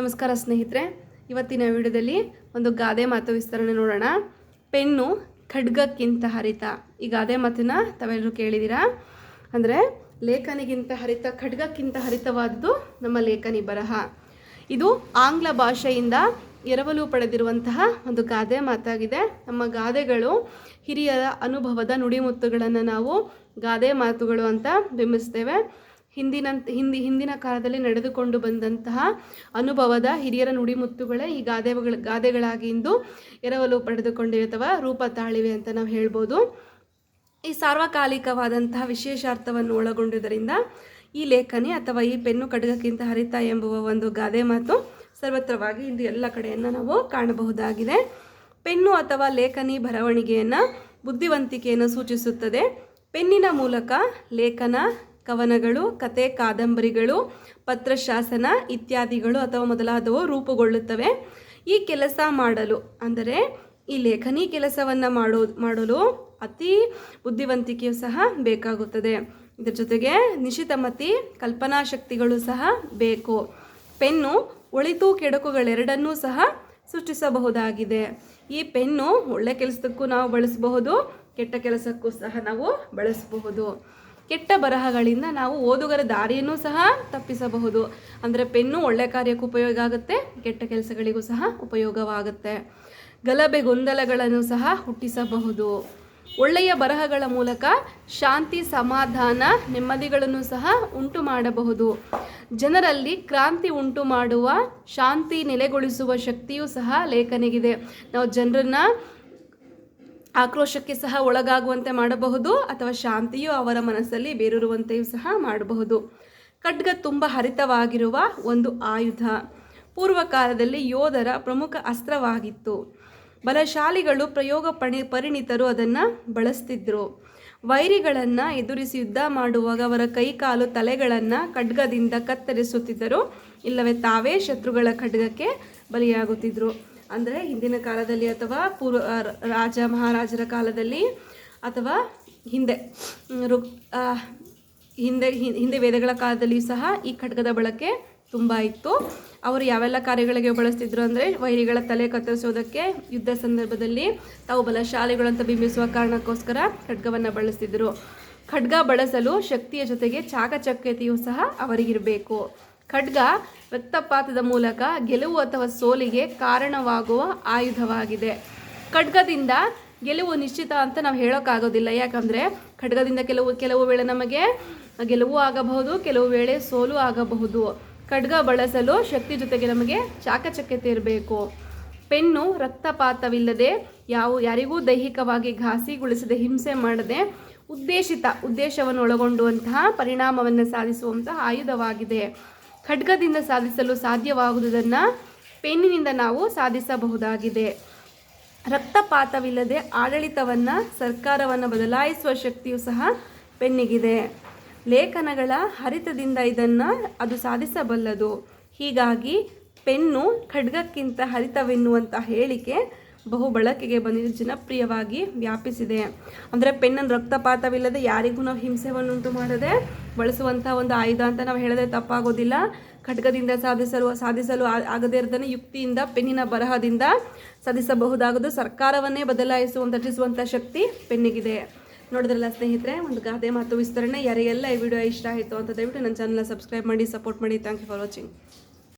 ನಮಸ್ಕಾರ ಸ್ನೇಹಿತರೆ, ಇವತ್ತಿನ ವಿಡಿಯೋದಲ್ಲಿ ಒಂದು ಗಾದೆ ಮಾತು ವಿಸ್ತರಣೆ ನೋಡೋಣ. ಪೆನ್ನು ಖಡ್ಗಕ್ಕಿಂತ ಹರಿತ. ಈ ಗಾದೆ ಮಾತನ್ನ ತಾವೆಲ್ಲರೂ ಕೇಳಿದ್ದೀರಾ? ಅಂದರೆ ಲೇಖನಿಗಿಂತ ಹರಿತ, ಖಡ್ಗಕ್ಕಿಂತ ಹರಿತವಾದದ್ದು ನಮ್ಮ ಲೇಖನಿ ಬರಹ. ಇದು ಆಂಗ್ಲ ಭಾಷೆಯಿಂದ ಎರವಲು ಪಡೆದಿರುವಂತಹ ಒಂದು ಗಾದೆ ಮಾತಾಗಿದೆ. ನಮ್ಮ ಗಾದೆಗಳು ಹಿರಿಯರ ಅನುಭವದ ನುಡಿಮುತ್ತುಗಳನ್ನು ನಾವು ಗಾದೆ ಮಾತುಗಳು ಅಂತ ಬಿಂಬಿಸ್ತೇವೆ. ಹಿಂದಿನ ಹಿಂದಿ, ಹಿಂದಿನ ಕಾಲದಲ್ಲಿ ನಡೆದುಕೊಂಡು ಬಂದಂತಹ ಅನುಭವದ ಹಿರಿಯರ ನುಡಿಮುತ್ತುಗಳೇ ಈ ಗಾದೆಗಳ ಗಾದೆಗಳಾಗಿ ಇಂದು ಎರವಲು ಪಡೆದುಕೊಂಡಿವೆ ಅಥವಾ ರೂಪ ತಾಳಿವೆ ಅಂತ ನಾವು ಹೇಳ್ಬೋದು. ಈ ಸಾರ್ವಕಾಲಿಕವಾದಂತಹ ವಿಶೇಷಾರ್ಥವನ್ನು ಒಳಗೊಂಡಿದ್ದರಿಂದ ಈ ಲೇಖನಿ ಅಥವಾ ಈ ಪೆನ್ನು ಕಡಗಕ್ಕಿಂತ ಹರಿತ ಎಂಬುವ ಒಂದು ಗಾದೆ ಮಾತು ಸರ್ವತ್ರವಾಗಿ ಇಂದು ಎಲ್ಲ ಕಡೆಯನ್ನು ನಾವು ಕಾಣಬಹುದಾಗಿದೆ. ಪೆನ್ನು ಅಥವಾ ಲೇಖನಿ ಬರವಣಿಗೆಯನ್ನು ಬುದ್ಧಿವಂತಿಕೆಯನ್ನು ಸೂಚಿಸುತ್ತದೆ. ಪೆನ್ನಿನ ಮೂಲಕ ಲೇಖನ ಕವನಗಳು, ಕತೆ, ಕಾದಂಬರಿಗಳು, ಪತ್ರಶಾಸನ ಇತ್ಯಾದಿಗಳು ಅಥವಾ ಮೊದಲಾದವು ರೂಪುಗೊಳ್ಳುತ್ತವೆ. ಈ ಕೆಲಸ ಮಾಡಲು, ಅಂದರೆ ಈ ಲೇಖನಿ ಕೆಲಸವನ್ನು ಮಾಡೋ, ಮಾಡಲು ಅತಿ ಬುದ್ಧಿವಂತಿಕೆಯು ಸಹ ಬೇಕಾಗುತ್ತದೆ. ಇದರ ಜೊತೆಗೆ ನಿಶಿತಮತಿ ಕಲ್ಪನಾ ಶಕ್ತಿಗಳು ಸಹ ಬೇಕು. ಪೆನ್ನು, ಒಳಿತು ಕೆಡಕುಗಳೆರಡನ್ನೂ ಸಹ ಸೃಷ್ಟಿಸಬಹುದಾಗಿದೆ. ಈ ಪೆನ್ನು ಒಳ್ಳೆ ಕೆಲಸಕ್ಕೂ ನಾವು ಬಳಸಬಹುದು, ಕೆಟ್ಟ ಕೆಲಸಕ್ಕೂ ಸಹ ನಾವು ಬಳಸಬಹುದು. ಕೆಟ್ಟ ಬರಹಗಳಿಂದ ನಾವು ಓದುಗರ ದಾರಿಯನ್ನು ಸಹ ತಪ್ಪಿಸಬಹುದು. ಅಂದರೆ ಪೆನ್ನು ಒಳ್ಳೆ ಕಾರ್ಯಕ್ಕೆ ಉಪಯೋಗ ಆಗುತ್ತೆ, ಕೆಟ್ಟ ಕೆಲಸಗಳಿಗೂ ಸಹ ಉಪಯೋಗವಾಗುತ್ತೆ. ಗಲಭೆ ಗೊಂದಲಗಳನ್ನು ಸಹ ಹುಟ್ಟಿಸಬಹುದು. ಒಳ್ಳೆಯ ಬರಹಗಳ ಮೂಲಕ ಶಾಂತಿ, ಸಮಾಧಾನ, ನೆಮ್ಮದಿಗಳನ್ನು ಸಹ ಉಂಟು ಮಾಡಬಹುದು. ಜನರಲ್ಲಿ ಕ್ರಾಂತಿ ಉಂಟು ಮಾಡುವ, ಶಾಂತಿ ನೆಲೆಗೊಳಿಸುವ ಶಕ್ತಿಯೂ ಸಹ ಲೇಖನಿಗಿದೆ. ನಾವು ಜನರನ್ನ ಆಕ್ರೋಶಕ್ಕೆ ಸಹ ಒಳಗಾಗುವಂತೆ ಮಾಡಬಹುದು ಅಥವಾ ಶಾಂತಿಯು ಅವರ ಮನಸ್ಸಲ್ಲಿ ಬೇರೂರುವಂತೆಯೂ ಸಹ ಮಾಡಬಹುದು. ಖಡ್ಗ ತುಂಬ ಹರಿತವಾಗಿರುವ ಒಂದು ಆಯುಧ. ಪೂರ್ವಕಾಲದಲ್ಲಿ ಯೋಧರ ಪ್ರಮುಖ ಅಸ್ತ್ರವಾಗಿತ್ತು. ಬಲಶಾಲಿಗಳು ಪ್ರಯೋಗ ಪಣಿ ಪರಿಣಿತರು ಅದನ್ನು ಬಳಸ್ತಿದ್ರು. ವೈರಿಗಳನ್ನು ಎದುರಿಸಿ ಯುದ್ಧ ಮಾಡುವಾಗ ಅವರ ಕೈಕಾಲು ತಲೆಗಳನ್ನು ಖಡ್ಗದಿಂದ ಕತ್ತರಿಸುತ್ತಿದ್ದರು. ಇಲ್ಲವೇ ತಾವೇ ಶತ್ರುಗಳ ಖಡ್ಗಕ್ಕೆ ಬಲಿಯಾಗುತ್ತಿದ್ದರು ಅಂದರೆ ಹಿಂದಿನ ಕಾಲದಲ್ಲಿ ಅಥವಾ ಪೂರ್ವ ರಾಜ, ಮಹಾರಾಜರ ಕಾಲದಲ್ಲಿ ಅಥವಾ ಹಿಂದೆ ಋಗ್ ಹಿಂದೆ ಹಿಂದೆ ವೇದಗಳ ಕಾಲದಲ್ಲಿಯೂ ಸಹ ಈ ಖಡ್ಗದ ಬಳಕೆ ತುಂಬ ಇತ್ತು. ಅವರು ಯಾವೆಲ್ಲ ಕಾರ್ಯಗಳಿಗೆ ಬಳಸ್ತಿದ್ರು ಅಂದರೆ ವೈರಿಗಳ ತಲೆ ಕತ್ತರಿಸೋದಕ್ಕೆ ಯುದ್ಧ ಸಂದರ್ಭದಲ್ಲಿ ತಾವು ಬಲಶಾಲಿಗಳು ಅಂತ ಬಿಂಬಿಸುವ ಕಾರಣಕ್ಕೋಸ್ಕರ ಖಡ್ಗವನ್ನು ಬಳಸ್ತಿದ್ರು. ಖಡ್ಗ ಬಳಸಲು ಶಕ್ತಿಯ ಜೊತೆಗೆ ಚಾಕಚಕ್ಯತೆಯೂ ಸಹ ಅವರಿಗಿರಬೇಕು. ಖಡ್ಗ ರಕ್ತಪಾತದ ಮೂಲಕ ಗೆಲುವು ಅಥವಾ ಸೋಲಿಗೆ ಕಾರಣವಾಗುವ ಆಯುಧವಾಗಿದೆ. ಖಡ್ಗದಿಂದ ಗೆಲುವು ನಿಶ್ಚಿತ ಅಂತ ನಾವು ಹೇಳೋಕ್ಕಾಗೋದಿಲ್ಲ ಯಾಕಂದರೆ ಖಡ್ಗದಿಂದ ಕೆಲವು ಕೆಲವು ವೇಳೆ ನಮಗೆ ಗೆಲುವು ಆಗಬಹುದು, ಕೆಲವು ವೇಳೆ ಸೋಲು ಆಗಬಹುದು. ಖಡ್ಗ ಬಳಸಲು ಶಕ್ತಿ ಜೊತೆಗೆ ನಮಗೆ ಚಾಕಚಕ್ಯತೆ ಇರಬೇಕು. ಪೆನ್ನು ರಕ್ತಪಾತವಿಲ್ಲದೆ ಯಾವ, ಯಾರಿಗೂ ದೈಹಿಕವಾಗಿ ಘಾಸಿಗೊಳಿಸದೆ ಹಿಂಸೆ ಮಾಡದೆ ಉದ್ದೇಶಿತ ಉದ್ದೇಶವನ್ನು ಒಳಗೊಂಡುವಂತಹ ಪರಿಣಾಮವನ್ನು ಸಾಧಿಸುವಂತಹ ಆಯುಧವಾಗಿದೆ. ಖಡ್ಗದಿಂದ ಸಾಧಿಸಲು ಸಾಧ್ಯವಾಗುವುದನ್ನು ಪೆನ್ನಿನಿಂದ ನಾವು ಸಾಧಿಸಬಹುದಾಗಿದೆ. ರಕ್ತಪಾತವಿಲ್ಲದೆ ಆಡಳಿತವನ್ನು, ಸರ್ಕಾರವನ್ನು ಬದಲಾಯಿಸುವ ಶಕ್ತಿಯು ಸಹ ಪೆನ್ನಿಗಿದೆ. ಲೇಖನಗಳ ಹರಿತದಿಂದ ಇದನ್ನು ಅದು ಸಾಧಿಸಬಲ್ಲದು. ಹೀಗಾಗಿ ಪೆನ್ನು ಖಡ್ಗಕ್ಕಿಂತ ಹರಿತವೆನ್ನುವಂಥ ಹೇಳಿಕೆ ಬಹು ಬಳಕೆಗೆ ಬಂದಿದ್ದು ಜನಪ್ರಿಯವಾಗಿ ವ್ಯಾಪಿಸಿದೆ. ಅಂದರೆ ಪೆನ್ನನ್ನು ರಕ್ತಪಾತವಿಲ್ಲದೆ ಯಾರಿಗೂ ನಾವು ಹಿಂಸೆಯನ್ನುಂಟು ಮಾಡದೆ ಬಳಸುವಂಥ ಒಂದು ಆಯುಧ ಅಂತ ನಾವು ಹೇಳದೆ ತಪ್ಪಾಗೋದಿಲ್ಲ. ಖಡ್ಗದಿಂದ ಸಾಧಿಸಲು ಸಾಧಿಸಲು ಆಗದೇ ಇರೋದನ್ನು ಯುಕ್ತಿಯಿಂದ, ಪೆನ್ನಿನ ಬರಹದಿಂದ ಸಾಧಿಸಬಹುದಾಗದು. ಸರ್ಕಾರವನ್ನೇ ಬದಲಾಯಿಸುವಂತ ರಚಿಸುವಂಥ ಶಕ್ತಿ ಪೆನ್ನಿಗಿದೆ. ನೋಡಿದ್ರಲ್ಲ ಸ್ನೇಹಿತರೆ, ಒಂದು ಗಾದೆ ಮಾತು ವಿಸ್ತರಣೆ. ಯಾರಿಗೆಲ್ಲ ಈ ವಿಡಿಯೋ ಇಷ್ಟ ಆಯಿತು ಅಂತ ದಯವಿಟ್ಟು ನನ್ನ ಚಾನಲ್ನ ಸಬ್ಸ್ಕ್ರೈಬ್ ಮಾಡಿ ಸಪೋರ್ಟ್ ಮಾಡಿ. Thank you for watching